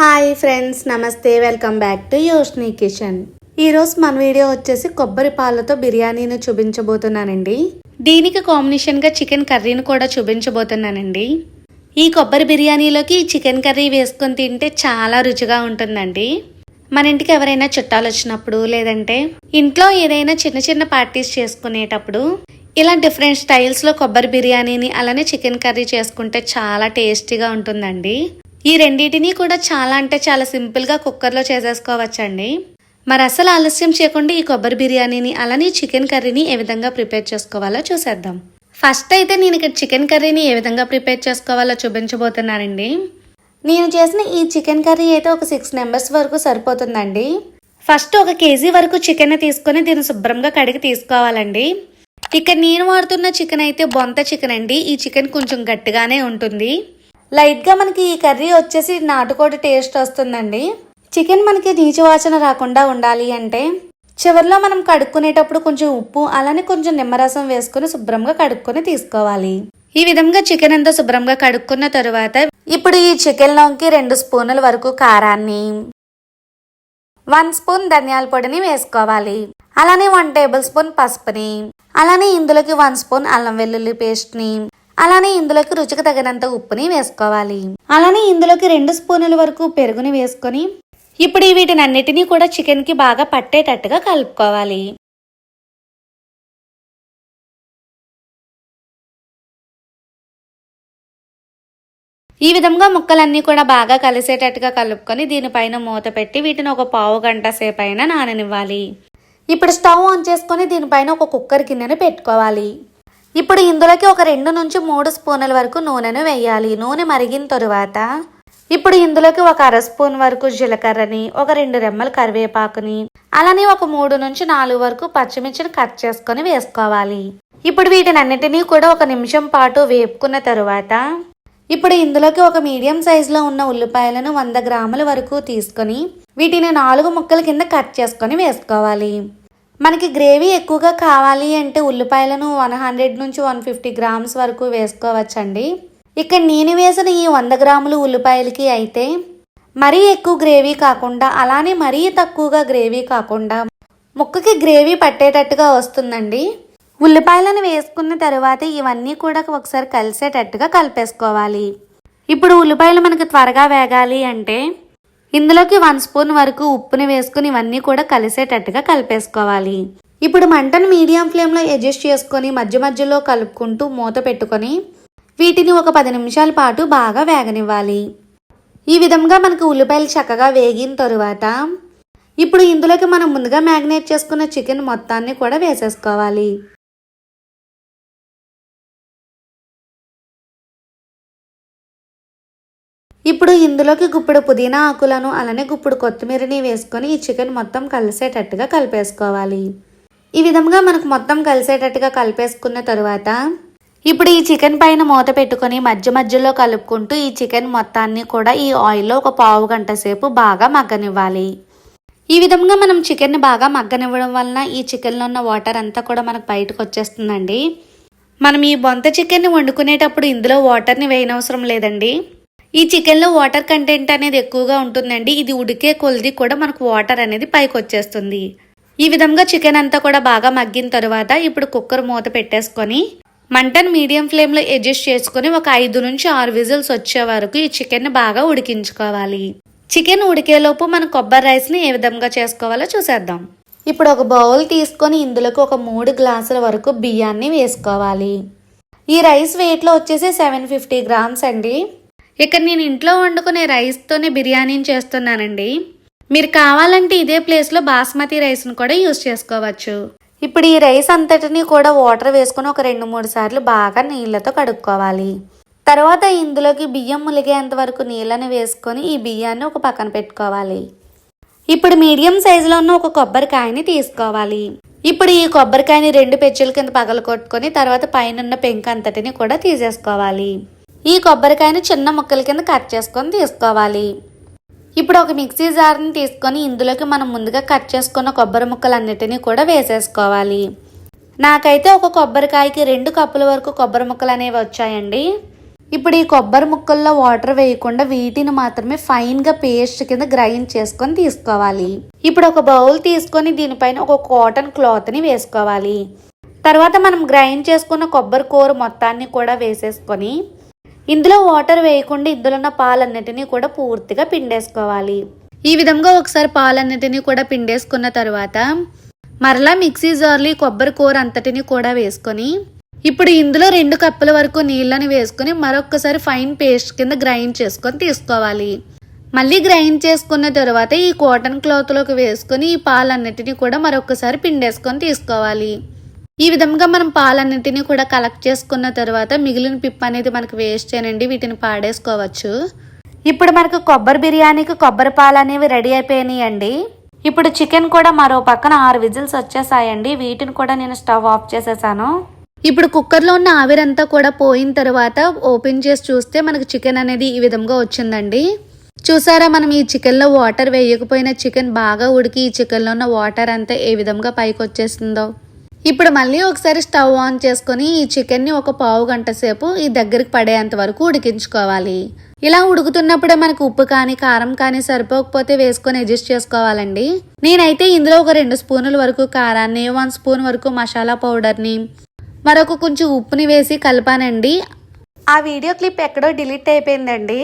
Hi friends నమస్తే welcome back to Yoshni kitchen ఈరోజు మన వీడియో వచ్చేసి కొబ్బరి పాలతో బిర్యానీని చూపించబోతున్నానండి. దీనికి కాంబినేషన్గా చికెన్ కర్రీని కూడా చూపించబోతున్నానండి. ఈ కొబ్బరి బిర్యానీలోకి చికెన్ కర్రీ వేసుకొని తింటే చాలా రుచిగా ఉంటుందండి. మన ఇంటికి ఎవరైనా చుట్టాలు వచ్చినప్పుడు లేదంటే ఇంట్లో ఏదైనా చిన్న చిన్న పార్టీస్ చేసుకునేటప్పుడు ఇలా డిఫరెంట్ స్టైల్స్లో కొబ్బరి బిర్యానీని అలానే చికెన్ కర్రీ చేసుకుంటే చాలా టేస్టీగా ఉంటుందండి. ఈ రెండింటిని కూడా చాలా అంటే చాలా సింపుల్గా కుక్కర్లో చేసేసుకోవచ్చండి. మరి అసలు ఆలస్యం చేయకుండా ఈ కొబ్బరి బిర్యానీని అలానే చికెన్ కర్రీని ఏ విధంగా ప్రిపేర్ చేసుకోవాలో చూసేద్దాం. ఫస్ట్ అయితే నేను ఇక్కడ చికెన్ కర్రీని ఏ విధంగా ప్రిపేర్ చేసుకోవాలో చూపించబోతున్నానండి. నేను చేసిన ఈ చికెన్ కర్రీ అయితే ఒక సిక్స్ మెంబర్స్ వరకు సరిపోతుందండి. ఫస్ట్ ఒక కేజీ వరకు చికెన్ తీసుకొని దీన్ని శుభ్రంగా కడిగి తీసుకోవాలండి. ఇక్కడ నేను వాడుతున్న చికెన్ అయితే బొంత చికెన్ అండి. ఈ చికెన్ కొంచెం గట్టిగానే ఉంటుంది. లైట్గా మనకి ఈ కర్రీ వచ్చేసి నాటుకోడి టేస్ట్ వస్తుందండి. చికెన్ మనకి నీచువాసన రాకుండా ఉండాలి అంటే చివరిలో మనం కడుక్కునేటప్పుడు కొంచెం ఉప్పు అలానే కొంచెం నిమ్మరసం వేసుకుని శుభ్రంగా కడుక్కొని తీసుకోవాలి. ఈ విధంగా చికెన్ అంతా శుభ్రంగా కడుక్కున్న తరువాత ఇప్పుడు ఈ చికెన్లోకి రెండు స్పూన్ల వరకు కారాన్ని వన్ స్పూన్ ధనియాల పొడిని వేసుకోవాలి. అలానే వన్ టేబుల్ స్పూన్ పసుపుని అలానే ఇందులోకి వన్ స్పూన్ అల్లం వెల్లుల్లి పేస్ట్ని అలానే ఇందులోకి రుచికి తగినంత ఉప్పుని వేసుకోవాలి. అలానే ఇందులోకి రెండు స్పూనుల వరకు పెరుగుని వేసుకొని ఇప్పుడు వీటిని అన్నిటినీ కూడా చికెన్కి బాగా పట్టేటట్టుగా కలుపుకోవాలి. ఈ విధంగా ముక్కలన్నీ కూడా బాగా కలిసేటట్టుగా కలుపుకొని దీనిపైన మూత పెట్టి వీటిని ఒక పావు గంట సేపు అయినా నాననివ్వాలి. ఇప్పుడు స్టవ్ ఆన్ చేసుకొని దీనిపైన ఒక కుక్కర్ గిన్నెను పెట్టుకోవాలి. ఇప్పుడు ఇందులోకి ఒక రెండు నుంచి మూడు స్పూన్ల వరకు నూనెను వేయాలి. నూనె మరిగిన తరువాత ఇప్పుడు ఇందులోకి ఒక అర స్పూన్ వరకు జీలకర్రని ఒక రెండు రెమ్మల కరివేపాకుని అలానే ఒక మూడు నుంచి నాలుగు వరకు పచ్చిమిర్చిని కట్ చేసుకొని వేసుకోవాలి. ఇప్పుడు వీటిని అన్నిటినీ కూడా ఒక నిమిషం పాటు వేపుకున్న తరువాత ఇప్పుడు ఇందులోకి ఒక మీడియం సైజులో ఉన్న ఉల్లిపాయలను వంద గ్రాముల వరకు తీసుకొని వీటిని నాలుగు ముక్కల కింద కట్ చేసుకొని వేసుకోవాలి. మనకి గ్రేవీ ఎక్కువగా కావాలి అంటే ఉల్లిపాయలను వన్ హండ్రెడ్ నుంచి వన్ ఫిఫ్టీ గ్రామ్స్ వరకు వేసుకోవచ్చండి. ఇక్కడ నేను వేసిన ఈ వంద గ్రాములు ఉల్లిపాయలకి అయితే మరీ ఎక్కువ గ్రేవీ కాకుండా అలానే మరీ తక్కువగా గ్రేవీ కాకుండా ముక్కకి గ్రేవీ పట్టేటట్టుగా వస్తుందండి. ఉల్లిపాయలను వేసుకున్న తర్వాత ఇవన్నీ కూడా ఒకసారి కలిసేటట్టుగా కలిపేసుకోవాలి. ఇప్పుడు ఉల్లిపాయలు మనకు త్వరగా వేగాలి అంటే ఇందులోకి వన్ స్పూన్ వరకు ఉప్పుని వేసుకుని ఇవన్నీ కూడా కలిసేటట్టుగా కలిపేసుకోవాలి. ఇప్పుడు మంటను మీడియం ఫ్లేమ్లో అడ్జస్ట్ చేసుకొని మధ్య మధ్యలో కలుపుకుంటూ మూత పెట్టుకొని వీటిని ఒక పది నిమిషాల పాటు బాగా వేగనివ్వాలి. ఈ విధంగా మనకు ఉల్లిపాయలు చక్కగా వేగిన తరువాత ఇప్పుడు ఇందులోకి మనం ముందుగా మ్యాగ్నేట్ చేసుకున్న చికెన్ మొత్తాన్ని కూడా వేసేసుకోవాలి. ఇప్పుడు ఇందులోకి గుప్పుడు పుదీనా ఆకులను అలానే గుప్పుడు కొత్తిమీరని వేసుకొని ఈ చికెన్ మొత్తం కలిసేటట్టుగా కలిపేసుకోవాలి. ఈ విధంగా మనకు మొత్తం కలిసేటట్టుగా కలిపేసుకున్న తరువాత ఇప్పుడు ఈ చికెన్ పైన మూత పెట్టుకొని మధ్య మధ్యలో కలుపుకుంటూ ఈ చికెన్ మొత్తాన్ని కూడా ఈ ఆయిల్లో ఒక పావు గంట సేపు బాగా మగ్గనివ్వాలి. ఈ విధంగా మనం చికెన్ని బాగా మగ్గనివ్వడం వలన ఈ చికెన్లో ఉన్న వాటర్ అంతా కూడా మనకు బయటకు వచ్చేస్తుందండి. మనం ఈ బొంత చికెన్ని వండుకునేటప్పుడు ఇందులో వాటర్ని వేయనవసరం లేదండి. ఈ చికెన్లో వాటర్ కంటెంట్ అనేది ఎక్కువగా ఉంటుందండి. ఇది ఉడికే కొలిది కూడా మనకు వాటర్ అనేది పైకి వచ్చేస్తుంది. ఈ విధంగా చికెన్ అంతా కూడా బాగా మగ్గిన తర్వాత ఇప్పుడు కుక్కర్ మూత పెట్టేసుకొని మంటను మీడియం ఫ్లేమ్లో అడ్జస్ట్ చేసుకొని ఒక ఐదు నుంచి ఆరు విజిల్స్ వచ్చే వరకు ఈ చికెన్ బాగా ఉడికించుకోవాలి. చికెన్ ఉడికేలోపు మన కొబ్బరి రైస్ని ఏ విధంగా చేసుకోవాలో చూసేద్దాం. ఇప్పుడు ఒక బౌల్ తీసుకొని ఇందులోకి ఒక మూడు గ్లాసుల వరకు బియ్యాన్ని వేసుకోవాలి. ఈ రైస్ వెయిట్లో వచ్చేసి సెవెన్ ఫిఫ్టీ గ్రామ్స్ అండి. ఇక్కడ నేను ఇంట్లో వండుకునే రైస్తోనే బిర్యానీని చేస్తున్నానండి. మీరు కావాలంటే ఇదే ప్లేస్లో బాస్మతి రైస్ను కూడా యూస్ చేసుకోవచ్చు. ఇప్పుడు ఈ రైస్ అంతటిని కూడా వాటర్ వేసుకొని ఒక రెండు మూడు సార్లు బాగా నీళ్ళతో కడుక్కోవాలి. తర్వాత ఇందులోకి బియ్యం ములిగేంత వరకు నీళ్ళని వేసుకొని ఈ బియ్యాన్ని ఒక పక్కన పెట్టుకోవాలి. ఇప్పుడు మీడియం సైజులో ఉన్న ఒక కొబ్బరికాయని తీసుకోవాలి. ఇప్పుడు ఈ కొబ్బరికాయని రెండు పెచ్చుల కింద పగలు కొట్టుకొని తర్వాత పైన పెంక అంతటిని కూడా తీసేసుకోవాలి. ఈ కొబ్బరికాయను చిన్న ముక్కల కింద కట్ చేసుకొని తీసుకోవాలి. ఇప్పుడు ఒక మిక్సీ జార్ని తీసుకొని ఇందులోకి మనం ముందుగా కట్ చేసుకున్న కొబ్బరి ముక్కలన్నిటినీ కూడా వేసేసుకోవాలి. నాకైతే ఒక కొబ్బరికాయకి రెండు కప్పుల వరకు కొబ్బరి ముక్కలు అనేవి వచ్చాయండి. ఇప్పుడు ఈ కొబ్బరి ముక్కల్లో వాటర్ వేయకుండా వీటిని మాత్రమే ఫైన్గా పేస్ట్ కింద గ్రైండ్ చేసుకొని తీసుకోవాలి. ఇప్పుడు ఒక బౌల్ తీసుకొని దీనిపైన ఒక కాటన్ క్లాత్ని వేసుకోవాలి. తర్వాత మనం గ్రైండ్ చేసుకున్న కొబ్బరి కూర మొత్తాన్ని కూడా వేసేసుకొని ఇందులో వాటర్ వేయకుండా ఇందులో ఉన్న పాలన్నిటినీ కూడా పూర్తిగా పిండేసుకోవాలి. ఈ విధంగా ఒకసారి పాలన్నిటినీ కూడా పిండేసుకున్న తర్వాత మరలా మిక్సీ జార్లో కొబ్బరి కూర అంతటిని కూడా వేసుకొని ఇప్పుడు ఇందులో రెండు కప్పుల వరకు నీళ్ళని వేసుకొని మరొకసారి ఫైన్ పేస్ట్ కింద గ్రైండ్ చేసుకొని తీసుకోవాలి. మళ్ళీ గ్రైండ్ చేసుకున్న తర్వాత ఈ కాటన్ క్లాత్లోకి వేసుకొని ఈ పాలన్నిటిని కూడా మరొకసారి పిండేసుకొని తీసుకోవాలి. ఈ విధంగా మనం పాలన్నింటినీ కూడా కలెక్ట్ చేసుకున్న తర్వాత మిగిలిన పిప్ అనేది మనకు వేస్ట్ చేయనండి వీటిని పాడేసుకోవచ్చు. ఇప్పుడు మనకు కొబ్బరి బిర్యానీకి కొబ్బరి పాలు అనేవి రెడీ అయిపోయినాయండి. ఇప్పుడు చికెన్ కూడా మరో పక్కన ఆరు విజిల్స్ వచ్చేసాయండి వీటిని కూడా నేను స్టవ్ ఆఫ్ చేసేసాను. ఇప్పుడు కుక్కర్లో ఉన్న ఆవిరంతా కూడా పోయిన తర్వాత ఓపెన్ చేసి చూస్తే మనకు చికెన్ అనేది ఈ విధంగా వచ్చిందండి. చూసారా మనం ఈ చికెన్లో వాటర్ వేయకపోయినా చికెన్ బాగా ఉడికి ఈ చికెన్లో ఉన్న వాటర్ అంతా ఏ విధంగా పైకి వచ్చేసిందో ఇప్పుడు మళ్ళీ ఒకసారి స్టవ్ ఆన్ చేసుకొని ఈ చికెన్ని ఒక పావు గంట సేపు ఈ దగ్గరికి పడేంత వరకు ఉడికించుకోవాలి. ఇలా ఉడుకుతున్నప్పుడే మనకు ఉప్పు కానీ కారం కానీ సరిపోకపోతే వేసుకొని అడ్జస్ట్ చేసుకోవాలండి. నేనైతే ఇందులో ఒక రెండు స్పూనుల వరకు కారాన్ని వన్ స్పూన్ వరకు మసాలా పౌడర్ని మరొక కొంచెం ఉప్పుని వేసి కలిపానండి. ఆ వీడియో క్లిప్ ఎక్కడో డిలీట్ అయిపోయిందండి.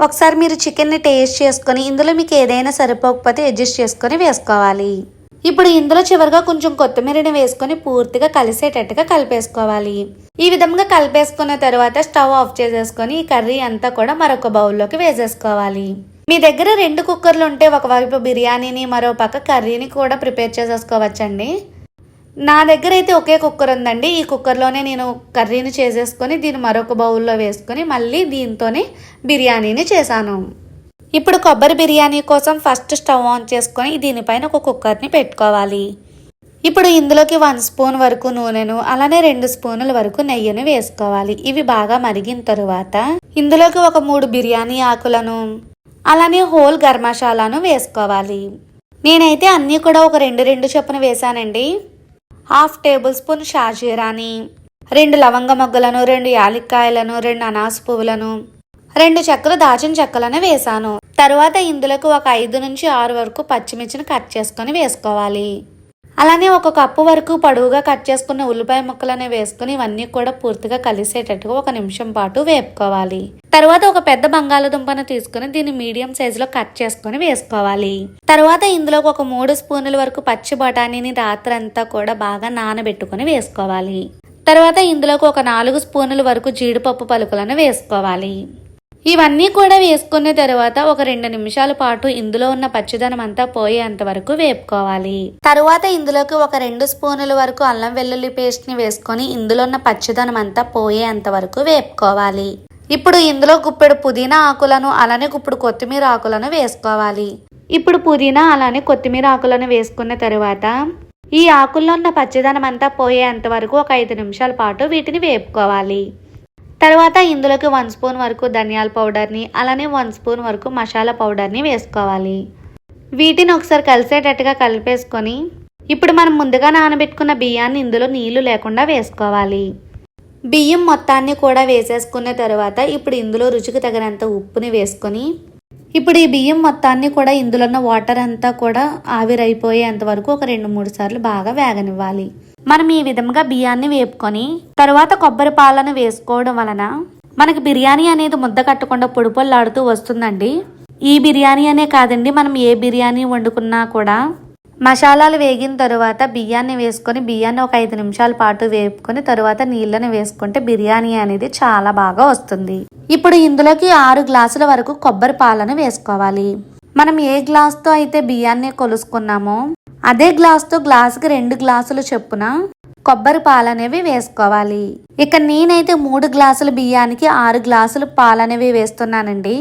ఒకసారి మీరు చికెన్ని టేస్ట్ చేసుకొని ఇందులో మీకు ఏదైనా సరిపోకపోతే అడ్జస్ట్ చేసుకొని వేసుకోవాలి. ఇప్పుడు ఇందులో చివరిగా కొంచెం కొత్తిమీరని వేసుకొని పూర్తిగా కలిసేటట్టుగా కలిపేసుకోవాలి. ఈ విధంగా కలిపేసుకున్న తర్వాత స్టవ్ ఆఫ్ చేసేసుకొని ఈ కర్రీ అంతా కూడా మరొక బౌల్లోకి వేసేసుకోవాలి. మీ దగ్గర రెండు కుక్కర్లు ఉంటే ఒకవైపు బిర్యానీని మరో పక్క కర్రీని కూడా ప్రిపేర్ చేసేసుకోవచ్చండి. నా దగ్గర అయితే ఒకే కుక్కర్ ఉందండి. ఈ కుక్కర్లోనే నేను కర్రీని చేసేసుకొని దీన్ని మరొక బౌల్లో వేసుకొని మళ్ళీ దీంతోనే బిర్యానీని చేశాను. ఇప్పుడు కొబ్బరి బిర్యానీ కోసం ఫస్ట్ స్టవ్ ఆన్ చేసుకొని దీనిపైన ఒక కుక్కర్ని పెట్టుకోవాలి. ఇప్పుడు ఇందులోకి వన్ స్పూన్ వరకు నూనెను అలానే రెండు స్పూనుల వరకు నెయ్యిని వేసుకోవాలి. ఇవి బాగా మరిగిన తరువాత ఇందులోకి ఒక మూడు బిర్యానీ ఆకులను అలానే హోల్ గర్మశాలను వేసుకోవాలి. నేనైతే అన్నీ కూడా ఒక రెండు రెండు చొప్పున వేశానండి. హాఫ్ టేబుల్ స్పూన్ షాజీరాని రెండు లవంగ మొగ్గలను రెండు యాలక్కాయలను రెండు అనాస పువ్వులను రెండు చెక్కలు దాచిన చెక్కలను వేసాను తర్వాత ఇందులోకి ఒక ఐదు నుంచి ఆరు వరకు పచ్చిమిర్చిని కట్ చేసుకొని వేసుకోవాలి. అలానే ఒక కప్పు వరకు పొడవుగా కట్ చేసుకున్న ఉల్లిపాయ ముక్కలని వేసుకుని ఇవన్నీ కూడా పూర్తిగా కలిసేటట్టుగా ఒక నిమిషం పాటు వేపుకోవాలి. తర్వాత ఒక పెద్ద బంగాళదుంపను తీసుకుని దీన్ని మీడియం సైజులో కట్ చేసుకొని వేసుకోవాలి. తర్వాత ఇందులోకి ఒక మూడు స్పూనుల వరకు పచ్చి బఠానీని రాత్రంతా కూడా బాగా నానబెట్టుకుని వేసుకోవాలి. తర్వాత ఇందులోకి ఒక నాలుగు స్పూనుల వరకు జీడిపప్పు పలుకులను వేసుకోవాలి. ఇవన్నీ కూడా వేసుకున్న తర్వాత ఒక రెండు నిమిషాల పాటు ఇందులో ఉన్న పచ్చిదనం అంతా పోయేంత వరకు వేపుకోవాలి. తరువాత ఇందులోకి ఒక రెండు స్పూనుల వరకు అల్లం వెల్లుల్లి పేస్ట్ని వేసుకొని ఇందులో ఉన్న పచ్చిదనం అంతా పోయేంత వరకు వేపుకోవాలి. ఇప్పుడు ఇందులో గుప్పెడు పుదీనా ఆకులను అలానే గుప్పుడు కొత్తిమీర ఆకులను వేసుకోవాలి. ఇప్పుడు పుదీనా అలానే కొత్తిమీర ఆకులను వేసుకున్న తరువాత ఈ ఆకుల్లో ఉన్న పచ్చిదనం అంతా పోయేంత వరకు ఒక ఐదు నిమిషాల పాటు వీటిని వేపుకోవాలి. తర్వాత ఇందులోకి వన్ స్పూన్ వరకు ధనియాల పౌడర్ని అలానే వన్ స్పూన్ వరకు మసాలా పౌడర్ని వేసుకోవాలి. వీటిని ఒకసారి కలిసేటట్టుగా కలిపేసుకొని ఇప్పుడు మనం ముందుగా నానబెట్టుకున్న బియ్యాన్ని ఇందులో నీళ్ళు లేకుండా వేసుకోవాలి. బియ్యం మొత్తాన్ని కూడా వేసేసుకున్న తర్వాత ఇప్పుడు ఇందులో రుచికి తగినంత ఉప్పుని వేసుకొని ఇప్పుడు ఈ బియ్యం మొత్తాన్ని కూడా ఇందులో ఉన్న వాటర్ అంతా కూడా ఆవిరైపోయేంత వరకు ఒక రెండు మూడు సార్లు బాగా వేగనివ్వాలి. మనం ఈ విధంగా బియ్యాన్ని వేపుకొని తరువాత కొబ్బరి పాలను వేసుకోవడం వలన మనకి బిర్యానీ అనేది ముద్ద కట్టకుండా పొడిపొల్లాడుతూ వస్తుందండి. ఈ బిర్యానీ అనే కాదండి మనం ఏ బిర్యానీ వండుకున్నా కూడా మసాలాలు వేగిన తరువాత బియ్యాన్ని వేసుకొని బియ్యాన్ని ఒక ఐదు నిమిషాల పాటు వేపుకొని తరువాత నీళ్ళని వేసుకుంటే బిర్యానీ అనేది చాలా బాగా వస్తుంది. ఇప్పుడు ఇందులోకి ఆరు గ్లాసుల వరకు కొబ్బరి పాలను వేసుకోవాలి. మనం ఏ గ్లాస్తో అయితే బియ్యాన్ని కొలుసుకున్నామో అదే గ్లాస్తో గ్లాసుకి రెండు గ్లాసులు చొప్పున కొబ్బరి పాలనేవి వేసుకోవాలి. ఇక నేనైతే మూడు గ్లాసుల బియ్యానికి ఆరు గ్లాసులు పాలనేవి వేస్తున్నానండి.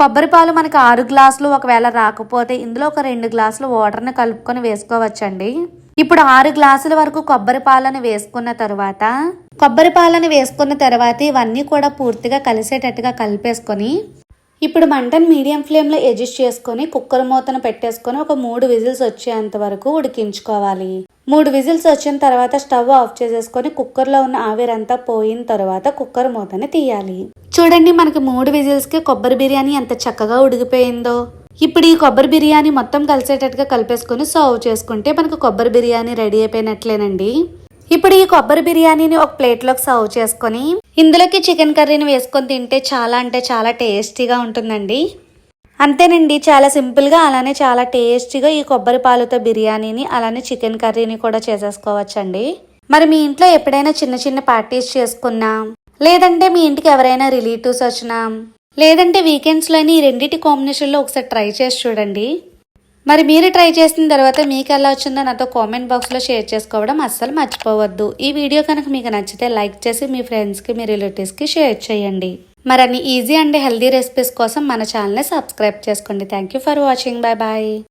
కొబ్బరి పాలు మనకి ఆరు గ్లాసులు ఒకవేళ రాకపోతే ఇందులో ఒక రెండు గ్లాసులు వాటర్ని కలుపుకొని వేసుకోవచ్చండి. ఇప్పుడు ఆరు గ్లాసుల వరకు కొబ్బరి పాలను వేసుకున్న తర్వాత కొబ్బరి పాలను వేసుకున్న తర్వాత ఇవన్నీ కూడా పూర్తిగా కలిసేటట్టుగా కలిపేసుకొని ఇప్పుడు మంటను మీడియం ఫ్లేమ్లో అడ్జస్ట్ చేసుకొని కుక్కర్ మూతను పెట్టేసుకొని ఒక మూడు విజిల్స్ వచ్చేంత వరకు ఉడికించుకోవాలి. మూడు విజిల్స్ వచ్చిన తర్వాత స్టవ్ ఆఫ్ చేసేసుకొని కుక్కర్లో ఉన్న ఆవిరంతా పోయిన తర్వాత కుక్కర్ మూతని తీయాలి. చూడండి మనకి మూడు విజిల్స్కి కొబ్బరి బిర్యానీ ఎంత చక్కగా ఉడికిపోయిందో. ఇప్పుడు ఈ కొబ్బరి బిర్యానీ మొత్తం కలిసేటట్టుగా కలిపేసుకొని సర్వ్ చేసుకుంటే మనకు కొబ్బరి బిర్యానీ రెడీ అయిపోయినట్లేనండి. ఇప్పుడు ఈ కొబ్బరి బిర్యానీని ఒక ప్లేట్లోకి సర్వ్ చేసుకొని ఇందులోకి చికెన్ కర్రీని వేసుకొని తింటే చాలా అంటే చాలా టేస్టీగా ఉంటుందండి. అంతేనండి చాలా సింపుల్గా అలానే చాలా టేస్టీగా ఈ కొబ్బరి పాలతో బిర్యానీని అలానే చికెన్ కర్రీని కూడా చేసేసుకోవచ్చండి. మరి మీ ఇంట్లో ఎప్పుడైనా చిన్న చిన్న పార్టీస్ చేసుకున్నా లేదంటే మీ ఇంటికి ఎవరైనా రిలేటివ్స్ వచ్చినా లేదంటే వీకెండ్స్లోని ఈ రెండింటి కాంబినేషన్లో ఒకసారి ట్రై చేసి చూడండి. మరి మీరు ట్రై చేసిన తర్వాత మీకు ఎలా వచ్చిందో నాతో కామెంట్ బాక్స్లో షేర్ చేసుకోవడం అస్సలు మర్చిపోవద్దు. ఈ వీడియో కనుక మీకు నచ్చితే లైక్ చేసి మీ ఫ్రెండ్స్కి మీ రిలేటివ్స్కి షేర్ చేయండి. మరి అన్ని ఈజీ అండ్ హెల్దీ రెసిపీస్ కోసం మన ఛానల్ని సబ్స్క్రైబ్ చేసుకోండి. Thank you for watching bye bye